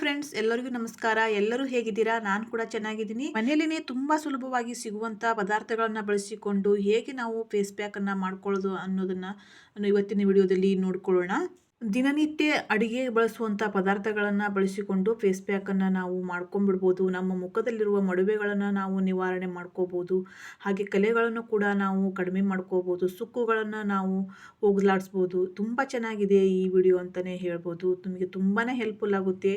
Friends ಎಲ್ಲರಿಗೂ ನಮಸ್ಕಾರ. ಎಲ್ಲರೂ ಹೇಗಿದ್ದೀರಾ? ನಾನು ಕೂಡ ಚೆನ್ನಾಗಿದ್ದೀನಿ. ಮನೆಯಲ್ಲಿನೇ ತುಂಬಾ ಸುಲಭವಾಗಿ ಸಿಗುವಂತ ಪದಾರ್ಥಗಳನ್ನ ಬಳಸಿಕೊಂಡು ಹೇಗೆ ನಾವು ಫೇಸ್ ಪ್ಯಾಕ್ ಅನ್ನ ಮಾಡ್ಕೊಳ್ಳೋದು ಅನ್ನೋದನ್ನ ಇವತ್ತಿನ ವಿಡಿಯೋದಲ್ಲಿ ನೋಡ್ಕೊಳ್ಳೋಣ. ದಿನನಿತ್ಯ ಅಡಿಗೆ ಬಳಸುವಂಥ ಪದಾರ್ಥಗಳನ್ನು ಬಳಸಿಕೊಂಡು ಫೇಸ್ ಪ್ಯಾಕನ್ನು ನಾವು ಮಾಡ್ಕೊಂಡ್ಬಿಡ್ಬೋದು. ನಮ್ಮ ಮುಖದಲ್ಲಿರುವ ಮಡುವೆಗಳನ್ನು ನಾವು ನಿವಾರಣೆ ಮಾಡ್ಕೋಬೋದು. ಹಾಗೆ ಕಲೆಗಳನ್ನು ಕೂಡ ನಾವು ಕಡಿಮೆ ಮಾಡ್ಕೋಬೋದು. ಸುಕ್ಕುಗಳನ್ನು ನಾವು ಹೋಗಲಾಡಿಸ್ಬೋದು ತುಂಬ ಚೆನ್ನಾಗಿದೆ ಈ ವಿಡಿಯೋ ಅಂತಲೇ ಹೇಳ್ಬೋದು. ನಿಮಗೆ ತುಂಬಾ ಹೆಲ್ಪ್ಫುಲ್ ಆಗುತ್ತೆ.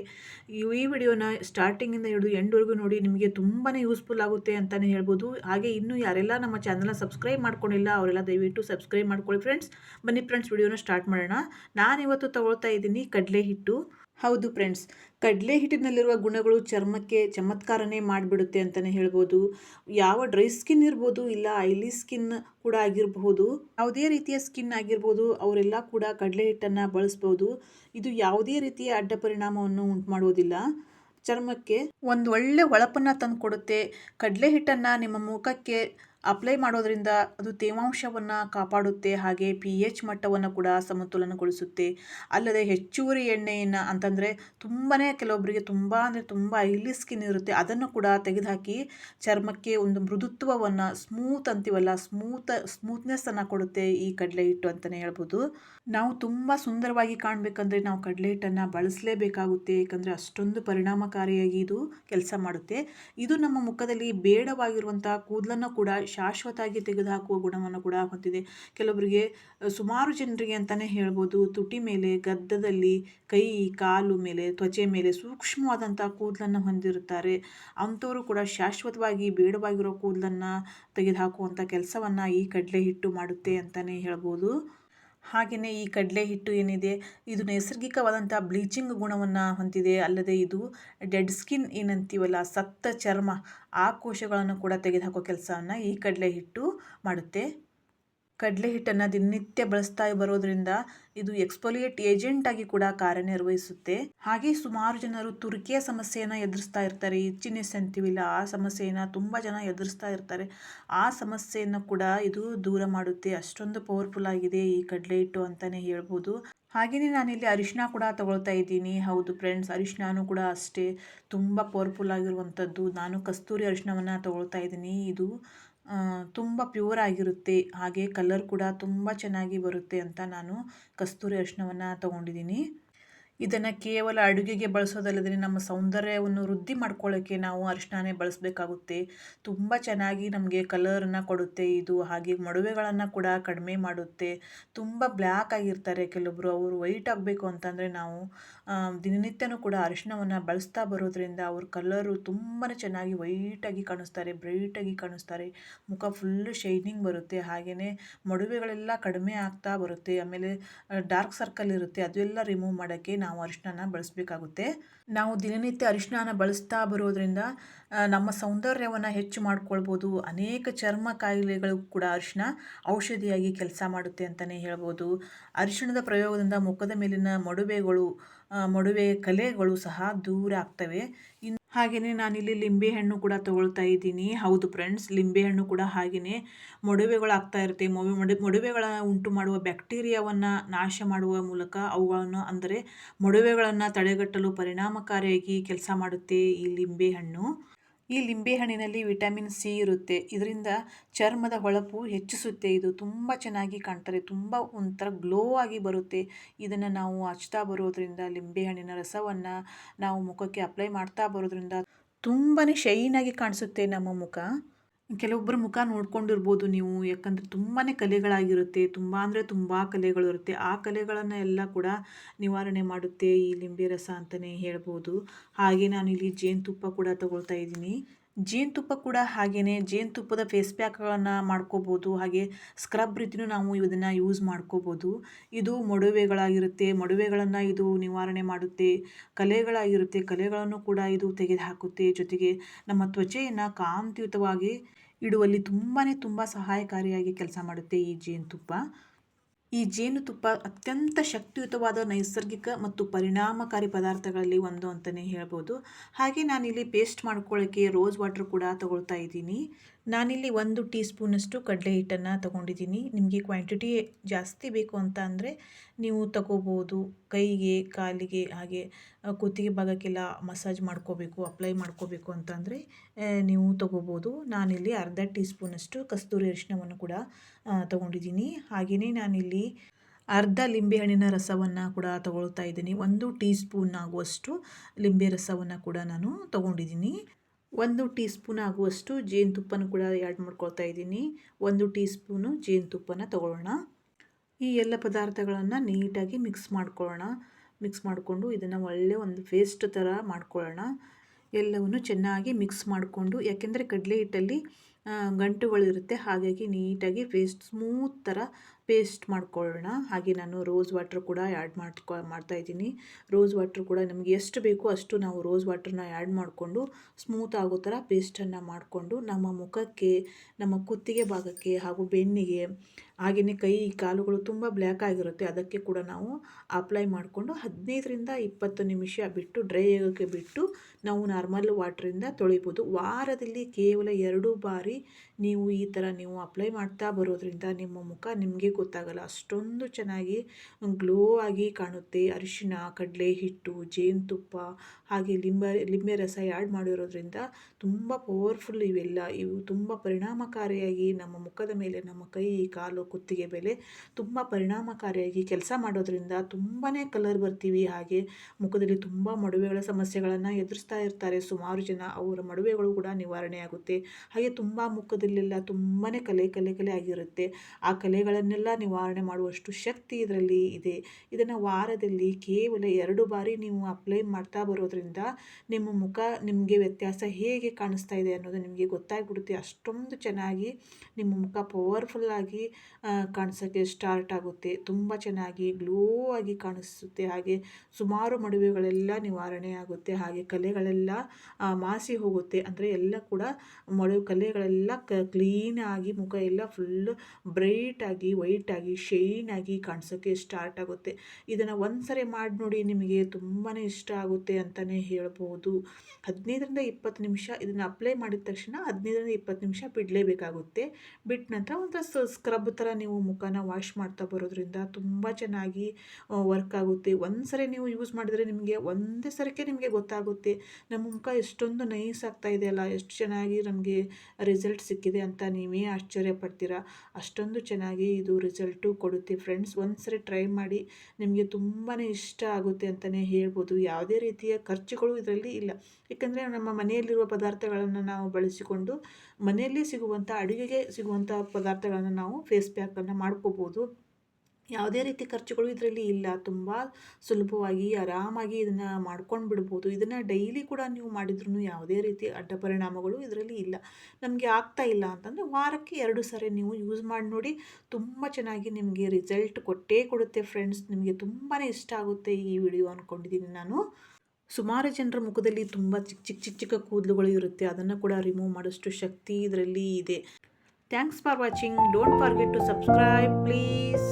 ಈ ವಿಡಿಯೋನ ಸ್ಟಾರ್ಟಿಂಗಿಂದ ಹಿಡಿದು ಎಂಡ್ವರೆಗೂ ನೋಡಿ ನಿಮಗೆ ತುಂಬಾ ಯೂಸ್ಫುಲ್ ಆಗುತ್ತೆ ಅಂತಲೇ ಹೇಳ್ಬೋದು. ಹಾಗೆ ಇನ್ನೂ ಯಾರೆಲ್ಲ ನಮ್ಮ ಚಾನಲ್ನ ಸಬ್ಸ್ಕ್ರೈಬ್ ಮಾಡ್ಕೊಂಡಿಲ್ಲ, ಅವರೆಲ್ಲ ದಯವಿಟ್ಟು ಸಬ್ಸ್ಕ್ರೈಬ್ ಮಾಡ್ಕೊಳ್ಳಿ ಫ್ರೆಂಡ್ಸ್ ಬನ್ನಿ ಫ್ರೆಂಡ್ಸ್ ವಿಡಿಯೋನ ಸ್ಟಾರ್ಟ್ ಮಾಡೋಣ. ನಾನು ಇವತ್ತು ತಗೊಳ್ತಾ ಇದ್ದೀನಿ ಕಡಲೆ ಹಿಟ್ಟು. ಹೌದು ಫ್ರೆಂಡ್ಸ್, ಕಡಲೆ ಹಿಟ್ಟಿನಲ್ಲಿರುವ ಗುಣಗಳು ಚರ್ಮಕ್ಕೆ ಚಮತ್ಕಾರನೇ ಮಾಡಿಬಿಡುತ್ತೆ ಅಂತಲೇ ಹೇಳ್ಬೋದು. ಯಾವ ಡ್ರೈ ಸ್ಕಿನ್ ಇರ್ಬೋದು ಇಲ್ಲ ಐಲಿ ಸ್ಕಿನ್ ಕೂಡ ಆಗಿರಬಹುದು. ಯಾವುದೇ ರೀತಿಯ ಸ್ಕಿನ್ ಆಗಿರ್ಬೋದು, ಅವರೆಲ್ಲ ಕೂಡ ಕಡಲೆ ಹಿಟ್ಟನ್ನು ಬಳಸ್ಬೋದು. ಇದು ಯಾವುದೇ ರೀತಿಯ ಅಡ್ಡ ಪರಿಣಾಮವನ್ನು ಉಂಟು ಮಾಡುವುದಿಲ್ಲ ಚರ್ಮಕ್ಕೆ ಒಂದು ಒಳ್ಳೆ ಹೊಳಪನ್ನು ತಂದು ಕೊಡುತ್ತೆ ಕಡಲೆ ಹಿಟ್ಟನ್ನು ನಿಮ್ಮ ಮುಖಕ್ಕೆ ಅಪ್ಲೈ ಮಾಡೋದ್ರಿಂದ ಅದು ತೇವಾಂಶವನ್ನು ಕಾಪಾಡುತ್ತೆ, ಹಾಗೆ ಪಿ ಎಚ್ ಮಟ್ಟವನ್ನು ಕೂಡ ಸಮತೋಲನಗೊಳಿಸುತ್ತೆ. ಅಲ್ಲದೆ ಹೆಚ್ಚುವರಿ ಎಣ್ಣೆಯನ್ನು ಅಂತಂದರೆ ತುಂಬಾ ಕೆಲವೊಬ್ಬರಿಗೆ ತುಂಬ ಅಂದರೆ ತುಂಬ ಐಲಿ ಸ್ಕಿನ್ ಇರುತ್ತೆ. ಅದನ್ನು ಕೂಡ ತೆಗೆದುಹಾಕಿ ಚರ್ಮಕ್ಕೆ ಒಂದು ಮೃದುತ್ವವನ್ನು ಸ್ಮೂತ್ ಅಂತೀವಲ್ಲ, ಸ್ಮೂತ್ ಸ್ಮೂತ್ನೆಸ್ಸನ್ನು ಕೊಡುತ್ತೆ ಈ ಕಡಲೆ ಹಿಟ್ಟು ಅಂತಲೇ ಹೇಳ್ಬೋದು. ನಾವು ತುಂಬ ಸುಂದರವಾಗಿ ಕಾಣಬೇಕಂದ್ರೆ ನಾವು ಕಡಲೆ ಹಿಟ್ಟನ್ನು ಬಳಸಲೇಬೇಕಾಗುತ್ತೆ ಏಕೆಂದರೆ ಅಷ್ಟೊಂದು ಪರಿಣಾಮಕಾರಿಯಾಗಿ ಇದು ಕೆಲಸ ಮಾಡುತ್ತೆ. ಇದು ನಮ್ಮ ಮುಖದಲ್ಲಿ ಬೇಡವಾಗಿರುವಂಥ ಕೂದಲನ್ನು ಕೂಡ ಶಾಶ್ವತವಾಗಿ ತೆಗೆದುಹಾಕುವ ಗುಣವನ್ನು ಕೂಡ ಹೊಂದಿದೆ. ಕೆಲವರಿಗೆ ಸುಮಾರು ಜನರಿಗೆ ಅಂತಲೇ ಹೇಳ್ಬೋದು, ತುಟಿ ಮೇಲೆ, ಗದ್ದದಲ್ಲಿ ಕೈ, ಕಾಲು ಮೇಲೆ, ತ್ವಚೆ ಮೇಲೆ ಸೂಕ್ಷ್ಮವಾದಂಥ ಕೂದಲನ್ನು ಹೊಂದಿರುತ್ತಾರೆ. ಅಂಥವರು ಕೂಡ ಶಾಶ್ವತವಾಗಿ, ಬೇಡವಾಗಿರೋ ಕೂದಲನ್ನು ತೆಗೆದುಹಾಕುವಂಥ ಕೆಲಸವನ್ನು ಈ ಕಡಲೆ ಹಿಟ್ಟು ಮಾಡುತ್ತೆ ಅಂತಲೇ ಹೇಳ್ಬೋದು. ಹಾಗೆಯೇ ಈ ಕಡಲೆ ಹಿಟ್ಟು ಏನಿದೆ, ಇದು ನೈಸರ್ಗಿಕವಾದಂಥ ಬ್ಲೀಚಿಂಗ್ ಗುಣವನ್ನು ಹೊಂದಿದೆ. ಅಲ್ಲದೆ ಇದು ಡೆಡ್ ಸ್ಕಿನ್ ಏನಂತೀವಲ್ಲ, ಸತ್ತ ಚರ್ಮ ಆ ಕೋಶಗಳನ್ನು ಕೂಡ ತೆಗೆದುಹಾಕೋ ಕೆಲಸವನ್ನು ಈ ಕಡಲೆ ಹಿಟ್ಟು ಮಾಡುತ್ತೆ. ಕಡಲೆ ಹಿಟ್ಟನ್ನು ದಿನನಿತ್ಯ ಬಳಸ್ತಾ ಬರೋದ್ರಿಂದ ಇದು ಎಕ್ಸ್ಪೋಲಿಯೇಟ್ ಏಜೆಂಟ್ ಆಗಿ ಕೂಡ ಕಾರ್ಯನಿರ್ವಹಿಸುತ್ತೆ. ಹಾಗೆ ಸುಮಾರು ಜನರು ತುರಿಕೆಯ ಸಮಸ್ಯೆಯನ್ನು ಎದುರಿಸ್ತಾ ಇರ್ತಾರೆ ಇಚ್ಚಿನೆಸ್ ಅಂತೀವಿಲ್ಲ ಆ ಸಮಸ್ಯೆಯನ್ನು ತುಂಬ ಜನ ಎದುರಿಸ್ತಾ ಇರ್ತಾರೆ. ಆ ಸಮಸ್ಯೆಯನ್ನು ಕೂಡ ಇದು ದೂರ ಮಾಡುತ್ತೆ. ಅಷ್ಟೊಂದು ಪವರ್ಫುಲ್ ಆಗಿದೆ ಈ ಕಡಲೆ ಹಿಟ್ಟು ಅಂತಲೇ ಹೇಳ್ಬೋದು. ಹಾಗೆಯೇ ನಾನಿಲ್ಲಿ ಅರಿಶಿನ ಕೂಡ ತಗೊಳ್ತಾ ಇದ್ದೀನಿ. ಹೌದು ಫ್ರೆಂಡ್ಸ್ ಅರಿಶಿನೂ ಕೂಡ ಅಷ್ಟೇ. ತುಂಬ ಪವರ್ಫುಲ್ ಆಗಿರುವಂಥದ್ದು. ನಾನು ಕಸ್ತೂರಿ ಅರಿಶಿನವನ್ನು ತಗೊಳ್ತಾ ಇದ್ದೀನಿ. ಇದು ತುಂಬ ಪ್ಯೂರ್ ಆಗಿರುತ್ತೆ. ಹಾಗೆ ಕಲರ್ ಕೂಡ ತುಂಬ ಚೆನ್ನಾಗಿ ಬರುತ್ತೆ ಅಂತ ನಾನು ಕಸ್ತೂರಿ ಅರಿಶಿನವನ್ನು ತಗೊಂಡಿದ್ದೀನಿ. ಇದನ್ನು ಕೇವಲ ಅಡುಗೆಗೆ ಬಳಸೋದಲ್ಲದೆ ನಮ್ಮ ಸೌಂದರ್ಯವನ್ನು ವೃದ್ಧಿ ಮಾಡ್ಕೊಳ್ಳೋಕ್ಕೆ ನಾವು ಅರಿಶಿಣನೇ ಬಳಸಬೇಕಾಗುತ್ತೆ. ತುಂಬ ಚೆನ್ನಾಗಿ ನಮಗೆ ಕಲರನ್ನು ಕೊಡುತ್ತೆ ಇದು, ಹಾಗೆ ಮೊಡವೆಗಳನ್ನು ಕೂಡ ಕಡಿಮೆ ಮಾಡುತ್ತೆ. ತುಂಬ ಬ್ಲ್ಯಾಕ್ ಆಗಿರ್ತಾರೆ ಕೆಲವೊಬ್ಬರು ಅವರು ವೈಟ್ ಆಗಬೇಕು ಅಂತಂದರೆ ನಾವು ದಿನನಿತ್ಯನೂ ಕೂಡ ಅರಿಶಿಣವನ್ನು ಬಳಸ್ತಾ ಬರೋದ್ರಿಂದ ಅವ್ರ ಕಲರು ತುಂಬಾ ಚೆನ್ನಾಗಿ ವೈಟಾಗಿ ಕಾಣಿಸ್ತಾರೆ ಬ್ರೈಟಾಗಿ ಕಾಣಿಸ್ತಾರೆ. ಮುಖ ಫುಲ್ಲು ಶೈನಿಂಗ್ ಬರುತ್ತೆ ಹಾಗೆಯೇ ಮೊಡವೆಗಳೆಲ್ಲ ಕಡಿಮೆ ಆಗ್ತಾ ಬರುತ್ತೆ. ಆಮೇಲೆ ಡಾರ್ಕ್ ಸರ್ಕಲ್ ಇರುತ್ತೆ, ಅದೆಲ್ಲ ರಿಮೂವ್ ಮಾಡೋಕ್ಕೆ ನಾವು ನಾವು ಅರಿಶಿನ ಬಳಸಬೇಕಾಗುತ್ತೆ. ನಾವು ದಿನನಿತ್ಯ ಅರಿಶಿನ ಬಳಸ್ತಾ ಬರೋದ್ರಿಂದ ನಮ್ಮ ಸೌಂದರ್ಯವನ್ನು ಹೆಚ್ಚು ಮಾಡ್ಕೊಳ್ಬೋದು. ಅನೇಕ ಚರ್ಮ ಕಾಯಿಲೆಗಳು ಕೂಡ ಅರಿಶಿನ ಔಷಧಿಯಾಗಿ ಕೆಲಸ ಮಾಡುತ್ತೆ ಅಂತಲೇ ಹೇಳ್ಬೋದು. ಅರಿಶಿಣದ ಪ್ರಯೋಗದಿಂದ ಮುಖದ ಮೇಲಿನ ಮಡುವೆಗಳು ಮಡುವೆ ಕಲೆಗಳು ಸಹ ದೂರ ಆಗ್ತವೆ. ಇನ್ನು ಹಾಗೆಯೇ ನಾನಿಲ್ಲಿ ಲಿಂಬೆಹಣ್ಣು ಕೂಡ ತಗೊಳ್ತಾ ಇದ್ದೀನಿ. ಹೌದು ಫ್ರೆಂಡ್ಸ್ ಲಿಂಬೆಹಣ್ಣು ಕೂಡ ಹಾಗೆಯೇ ಮೊಡವೆಗಳು ಆಗ್ತಾ ಇರುತ್ತೆ ಮೊಡೆ, ಮೊಡವೆಗಳ ಉಂಟು ಮಾಡುವ ಬ್ಯಾಕ್ಟೀರಿಯಾವನ್ನು ನಾಶ ಮಾಡುವ ಮೂಲಕ ಅವುಗಳನ್ನು ಅಂದರೆ ಮೊಡವೆಗಳನ್ನು ತಡೆಗಟ್ಟಲು ಪರಿಣಾಮಕಾರಿಯಾಗಿ ಕೆಲಸ ಮಾಡುತ್ತೆ ಈ ಲಿಂಬೆಹಣ್ಣು ಈ ಲಿಂಬೆಹಣ್ಣಿನಲ್ಲಿ ವಿಟಮಿನ್ ಸಿ ಇರುತ್ತೆ. ಇದರಿಂದ ಚರ್ಮದ ಹೊಳಪು ಹೆಚ್ಚಿಸುತ್ತೆ. ಇದು ತುಂಬ ಚೆನ್ನಾಗಿ ಕಾಣ್ತಾರೆ ತುಂಬ ಒಂಥರ ಗ್ಲೋ ಆಗಿ ಬರುತ್ತೆ. ಇದನ್ನು ನಾವು ಹಚ್ತಾ ಬರೋದ್ರಿಂದ ಲಿಂಬೆಹಣ್ಣಿನ ರಸವನ್ನು ನಾವು ಮುಖಕ್ಕೆ ಅಪ್ಲೈ ಮಾಡ್ತಾ ಬರೋದ್ರಿಂದ ತುಂಬಾ ಶೈನಾಗಿ ಕಾಣಿಸುತ್ತೆ ನಮ್ಮ ಮುಖ. ಕೆಲವೊಬ್ಬರ ಮುಖ ನೋಡ್ಕೊಂಡಿರ್ಬೋದು ನೀವು. ಯಾಕಂದರೆ ತುಂಬಾ ಕಲೆಗಳಾಗಿರುತ್ತೆ. ತುಂಬ ಅಂದರೆ ತುಂಬ ಕಲೆಗಳು ಇರುತ್ತೆ. ಆ ಕಲೆಗಳನ್ನು ಎಲ್ಲ ಕೂಡ ನಿವಾರಣೆ ಮಾಡುತ್ತೆ ಈ ಲಿಂಬೆ ರಸ ಅಂತಲೇ ಹೇಳ್ಬೋದು. ಹಾಗೆ ನಾನಿಲ್ಲಿ ಜೇನುತುಪ್ಪ ಕೂಡ ತಗೊಳ್ತಾ ಇದ್ದೀನಿ. ಜೇನುತುಪ್ಪ ಕೂಡ ಹಾಗೆಯೇ ಜೇನುತುಪ್ಪದ ಫೇಸ್ ಪ್ಯಾಕ್ಗಳನ್ನು ಮಾಡ್ಕೋಬೋದು. ಹಾಗೆ ಸ್ಕ್ರಬ್ ರೀತಿಯೂ ನಾವು ಇದನ್ನು ಯೂಸ್ ಮಾಡ್ಕೋಬೋದು. ಇದು ಮೊಡವೆಗಳಾಗಿರುತ್ತೆ. ಮೊಡವೆಗಳನ್ನು ಇದು ನಿವಾರಣೆ ಮಾಡುತ್ತೆ. ಕಲೆಗಳಾಗಿರುತ್ತೆ. ಕಲೆಗಳನ್ನು ಕೂಡ ಇದು ತೆಗೆದುಹಾಕುತ್ತೆ. ಜೊತೆಗೆ ನಮ್ಮ ತ್ವಚೆಯನ್ನು ಕಾಂತಿಯುತವಾಗಿ ಇಡುವಲ್ಲಿ ತುಂಬಾ ತುಂಬ ಸಹಾಯಕಾರಿಯಾಗಿ ಕೆಲಸ ಮಾಡುತ್ತೆ ಈ ಜೇನುತುಪ್ಪ ಈ ಜೇನುತುಪ್ಪ ಅತ್ಯಂತ ಶಕ್ತಿಯುತವಾದ ನೈಸರ್ಗಿಕ ಮತ್ತು ಪರಿಣಾಮಕಾರಿ ಪದಾರ್ಥಗಳಲ್ಲಿ ಒಂದು ಅಂತಲೇ ಹೇಳ್ಬೋದು. ಹಾಗೆ ನಾನಿಲ್ಲಿ ಪೇಸ್ಟ್ ಮಾಡ್ಕೊಳ್ಳೋಕ್ಕೆ ರೋಸ್ ವಾಟರ್ ಕೂಡ ತಗೊಳ್ತಾ ಇದ್ದೀನಿ. ನಾನಿಲ್ಲಿ ಒಂದು ಟೀ ಸ್ಪೂನಷ್ಟು ಕಡಲೆ ಹಿಟ್ಟನ್ನು ತೊಗೊಂಡಿದ್ದೀನಿ. ನಿಮಗೆ ಕ್ವಾಂಟಿಟಿ ಜಾಸ್ತಿ ಬೇಕು ಅಂತ ಅಂದರೆ ನೀವು ತಗೋಬೋದು. ಕೈಗೆ, ಕಾಲಿಗೆ ಹಾಗೆ ಕುತ್ತಿಗೆ ಭಾಗಕ್ಕೆಲ್ಲ ಮಸಾಜ್ ಮಾಡ್ಕೋಬೇಕು, ಅಪ್ಲೈ ಮಾಡ್ಕೋಬೇಕು ಅಂತಂದರೆ ನೀವು ತಗೋಬೋದು. ನಾನಿಲ್ಲಿ ಅರ್ಧ ಟೀ ಸ್ಪೂನಷ್ಟು ಕಸ್ತೂರಿ ಅರಿಶಿನವನ್ನು ಕೂಡ ತೊಗೊಂಡಿದ್ದೀನಿ ತಗೊಂಡಿದ್ದೀನಿ. ಹಾಗೆಯೇ ನಾನಿಲ್ಲಿ ಅರ್ಧ ಲಿಂಬೆಹಣ್ಣಿನ ರಸವನ್ನು ಕೂಡ ತಗೊಳ್ತಾ ಇದ್ದೀನಿ. ಒಂದು ಟೀ ಸ್ಪೂನ್ ಆಗುವಷ್ಟು ಲಿಂಬೆ ರಸವನ್ನು ಕೂಡ ನಾನು ತಗೊಂಡಿದ್ದೀನಿ. ಒಂದು ಟೀ ಸ್ಪೂನ್ ಆಗುವಷ್ಟು ಜೇನುತುಪ್ಪನ ಕೂಡ ಆ್ಯಡ್ ಮಾಡ್ಕೊಳ್ತಾ ಇದ್ದೀನಿ. ಒಂದು ಟೀ ಸ್ಪೂನು ಜೇನುತುಪ್ಪನ ತಗೊಳ್ಳೋಣ. ಈ ಎಲ್ಲ ಪದಾರ್ಥಗಳನ್ನು ನೀಟಾಗಿ ಮಿಕ್ಸ್ ಮಾಡ್ಕೊಳ್ಳೋಣ. ಮಿಕ್ಸ್ ಮಾಡಿಕೊಂಡು ಇದನ್ನು ಒಳ್ಳೆ ಒಂದು ಪೇಸ್ಟ್ ಥರ ಮಾಡ್ಕೊಳ್ಳೋಣ. ಎಲ್ಲವನ್ನು ಚೆನ್ನಾಗಿ ಮಿಕ್ಸ್ ಮಾಡಿಕೊಂಡು, ಯಾಕೆಂದರೆ ಕಡಲೆ ಹಿಟ್ಟಲ್ಲಿ ಗಂಟುಗಳಿರುತ್ತೆ ಹಾಗಾಗಿ ನೀಟಾಗಿ ಪೇಸ್ಟ್, ಸ್ಮೂತ್ ಥರ ಪೇಸ್ಟ್ ಮಾಡ್ಕೊಳ್ಳೋಣ. ಹಾಗೆ ನಾನು ರೋಸ್ ವಾಟ್ರ್ ಕೂಡ ಆ್ಯಡ್ ಮಾಡ್ಕೊ, ಮಾಡ್ತಾ ಇದ್ದೀನಿ. ರೋಸ್ ವಾಟ್ರ್ ಕೂಡ ನಮಗೆ ಎಷ್ಟು ಬೇಕೋ ಅಷ್ಟು ನಾವು ರೋಸ್ ವಾಟ್ರನ್ನ ಆ್ಯಡ್ ಮಾಡಿಕೊಂಡು ಸ್ಮೂತ್ ಆಗೋ ಥರ ಪೇಸ್ಟನ್ನು ಮಾಡಿಕೊಂಡು ನಮ್ಮ ಮುಖಕ್ಕೆ, ನಮ್ಮ ಕುತ್ತಿಗೆ ಭಾಗಕ್ಕೆ ಹಾಗೂ ಬೆನ್ನಿಗೆ, ಹಾಗೆಯೇ ಕೈ, ಕಾಲುಗಳು ತುಂಬ ಬ್ಲ್ಯಾಕ್ ಆಗಿರುತ್ತೆ. ಅದಕ್ಕೆ ಕೂಡ ನಾವು ಅಪ್ಲೈ ಮಾಡಿಕೊಂಡು ಹದಿನೈದರಿಂದ ಇಪ್ಪತ್ತು ನಿಮಿಷ ಬಿಟ್ಟು ಡ್ರೈ ಆಗೋಕ್ಕೆ ಬಿಟ್ಟು ನಾವು ನಾರ್ಮಲ್ ವಾಟ್ರಿಂದ ತೊಳಿಬೋದು. ವಾರದಲ್ಲಿ ಕೇವಲ ಎರಡು ಬಾರಿ ನೀವು ಈ ಥರ ನೀವು ಅಪ್ಲೈ ಮಾಡ್ತಾ ಬರೋದ್ರಿಂದ ನಿಮ್ಮ ಮುಖ ನಿಮಗೆ ಗೊತ್ತಾಗಲ್ಲ. ಅಷ್ಟೊಂದು ಚೆನ್ನಾಗಿ ಗ್ಲೋ ಆಗಿ ಕಾಣುತ್ತೆ. ಅರಿಶಿನ ಕಡಲೆ ಹಿಟ್ಟು, ಜೇನುತುಪ್ಪ ಹಾಗೆ ಲಿಂಬೆ ಲಿಂಬೆ ರಸ ಆ್ಯಡ್ ಮಾಡಿರೋದ್ರಿಂದ ತುಂಬ ಪವರ್ಫುಲ್ ಇವೆಲ್ಲ. ಇವು ತುಂಬ ಪರಿಣಾಮಕಾರಿಯಾಗಿ ನಮ್ಮ ಮುಖದ ಮೇಲೆ, ನಮ್ಮ ಕೈ, ಕಾಲು, ಕುತ್ತಿಗೆ ಮೇಲೆ ತುಂಬ ಪರಿಣಾಮಕಾರಿಯಾಗಿ ಕೆಲಸ ಮಾಡೋದ್ರಿಂದ ತುಂಬಾ ಕಲರ್ ಬರ್ತೀವಿ. ಹಾಗೆ ಮುಖದಲ್ಲಿ ತುಂಬ ಮಡುವೆಗಳ ಸಮಸ್ಯೆಗಳನ್ನು ಎದುರಿಸ್ತಾ ಇರ್ತಾರೆ. ಸುಮಾರು ಜನ ಅವರ ಮಡುವೆಗಳು ಕೂಡ ನಿವಾರಣೆ ಆಗುತ್ತೆ. ಹಾಗೆ ತುಂಬ ಮುಖದಲ್ಲೆಲ್ಲ ತುಂಬಾ ಕಲೆ ಕಲೆ ಕಲೆ ಆಗಿರುತ್ತೆ. ಆ ಕಲೆಗಳನ್ನೆಲ್ಲ ನಿವಾರಣೆ ಮಾಡುವಷ್ಟು ಶಕ್ತಿ ಇದರಲ್ಲಿ ಇದೆ. ಇದನ್ನು ವಾರದಲ್ಲಿ ಕೇವಲ ಎರಡು ಬಾರಿ ನೀವು ಅಪ್ಲೈ ಮಾಡ್ತಾ ಬರೋದ್ರಿಂದ ನಿಮ್ಮ ಮುಖ ನಿಮಗೆ ವ್ಯತ್ಯಾಸ ಹೇಗೆ ಕಾಣಿಸ್ತಾ ಇದೆ ಅನ್ನೋದು ನಿಮಗೆ ಗೊತ್ತಾಗ್ಬಿಡುತ್ತೆ. ಅಷ್ಟೊಂದು ಚೆನ್ನಾಗಿ ನಿಮ್ಮ ಮುಖ ಪವರ್ಫುಲ್ಲಾಗಿ ಕಾಣಿಸೋಕ್ಕೆ ಸ್ಟಾರ್ಟ್ ಆಗುತ್ತೆ. ತುಂಬ ಚೆನ್ನಾಗಿ ಗ್ಲೋ ಆಗಿ ಕಾಣಿಸುತ್ತೆ. ಹಾಗೆ ಸುಮಾರು ಮಡುವೆಗಳೆಲ್ಲ ನಿವಾರಣೆ ಆಗುತ್ತೆ. ಹಾಗೆ ಕಲೆಗಳೆಲ್ಲ ಮಾಸಿ ಹೋಗುತ್ತೆ. ಅಂದರೆ ಎಲ್ಲ ಕೂಡ ಮಡುವೆ ಕಲೆಗಳೆಲ್ಲ ಕ ಕ್ಲೀನಾಗಿ ಮುಖ ಎಲ್ಲ ಫುಲ್ಲು ಬ್ರೈಟಾಗಿ ವೈಟಾಗಿ ಶೈನಾಗಿ ಕಾಣಿಸೋಕ್ಕೆ ಸ್ಟಾರ್ಟ್ ಆಗುತ್ತೆ. ಇದನ್ನು ಒಂದ್ಸರಿ ಮಾಡಿ ನೋಡಿ ನಿಮಗೆ ತುಂಬಾ ಇಷ್ಟ ಆಗುತ್ತೆ ಅಂತಲೇ ಹೇಳ್ಬೋದು. ಹದಿನೈದರಿಂದ ಇಪ್ಪತ್ತು ನಿಮಿಷ ಇದನ್ನು ಅಪ್ಲೈ ಮಾಡಿದ ತಕ್ಷಣ ಹದಿನೈದರಿಂದ ಇಪ್ಪತ್ತು ನಿಮಿಷ ಬಿಡಲೇಬೇಕಾಗುತ್ತೆ. ಬಿಟ್ಟ ನಂತರ ಒಂದು ಸ್ಕ್ರಬ್ ಥರ ನೀವು ಮುಖನ ವಾಶ್ ಮಾಡ್ತಾ ಬರೋದ್ರಿಂದ ತುಂಬ ಚೆನ್ನಾಗಿ ವರ್ಕ್ ಆಗುತ್ತೆ. ಒಂದು ಸರಿ ನೀವು ಯೂಸ್ ಮಾಡಿದರೆ ನಿಮಗೆ ಒಂದೇ ಸರಿಕೆ ನಿಮಗೆ ಗೊತ್ತಾಗುತ್ತೆ. ನಮ್ಮ ಮುಖ ಎಷ್ಟೊಂದು ನೈಸ್ ಆಗ್ತಾ ಇದೆ ಅಲ್ಲ, ಎಷ್ಟು ಚೆನ್ನಾಗಿ ನಮಗೆ ರಿಸಲ್ಟ್ ಸಿಕ್ಕಿದೆ ಅಂತ ನೀವೇ ಆಶ್ಚರ್ಯ ಪಡ್ತೀರಾ? ಅಷ್ಟೊಂದು ಚೆನ್ನಾಗಿ ಇದು ರಿಸಲ್ಟು ಕೊಡುತ್ತೆ ಫ್ರೆಂಡ್ಸ್. ಒಂದ್ಸರಿ ಟ್ರೈ ಮಾಡಿ ನಿಮಗೆ ತುಂಬಾ ಇಷ್ಟ ಆಗುತ್ತೆ ಅಂತಲೇ ಹೇಳ್ಬೋದು. ಯಾವುದೇ ರೀತಿಯ ಖರ್ಚುಗಳು ಇದರಲ್ಲಿ ಇಲ್ಲ. ಏಕೆಂದರೆ ನಮ್ಮ ಮನೆಯಲ್ಲಿರುವ ಪದಾರ್ಥಗಳನ್ನು ನಾವು ಬಳಸಿಕೊಂಡು ಮನೆಯಲ್ಲಿ ಸಿಗುವಂಥ ಅಡುಗೆಗೆ ಸಿಗುವಂಥ ಪದಾರ್ಥಗಳನ್ನು ನಾವು ಫೇಸ್ ಪ್ಯಾಕನ್ನು ಮಾಡ್ಕೋಬೋದು. ಯಾವುದೇ ರೀತಿ ಖರ್ಚುಗಳು ಇದರಲ್ಲಿ ಇಲ್ಲ. ತುಂಬ ಸುಲಭವಾಗಿ, ಆರಾಮಾಗಿ ಇದನ್ನು ಮಾಡ್ಕೊಂಡು ಬಿಡ್ಬೋದು ಇದನ್ನು ಡೈಲಿ ಕೂಡ ನೀವು ಮಾಡಿದ್ರೂ ಯಾವುದೇ ರೀತಿ ಅಡ್ಡ ಪರಿಣಾಮಗಳು ಇದರಲ್ಲಿ ಇಲ್ಲ. ನಮಗೆ ಆಗ್ತಾ ಇಲ್ಲ ಅಂತಂದರೆ ವಾರಕ್ಕೆ ಎರಡು ಸಾರಿ ನೀವು ಯೂಸ್ ಮಾಡಿ ನೋಡಿ ತುಂಬ ಚೆನ್ನಾಗಿ ನಿಮಗೆ ರಿಸಲ್ಟ್ ಕೊಟ್ಟೇ ಕೊಡುತ್ತೆ ಫ್ರೆಂಡ್ಸ್ ನಿಮಗೆ ತುಂಬಾ ಇಷ್ಟ ಆಗುತ್ತೆ ಈ ವಿಡಿಯೋ ಅಂದ್ಕೊಂಡಿದ್ದೀನಿ ನಾನು. ಸುಮಾರು ಜನರ ಮುಖದಲ್ಲಿ ತುಂಬ ಚಿಕ್ಕ ಚಿಕ್ಕ ಚಿಕ್ಕ ಚಿಕ್ಕ ಕೂದಲುಗಳು ಇರುತ್ತೆ. ಅದನ್ನು ಕೂಡ ರಿಮೂವ್ ಮಾಡೋಷ್ಟು ಶಕ್ತಿ ಇದರಲ್ಲಿ ಇದೆ. Thanks for watching don't forget to subscribe please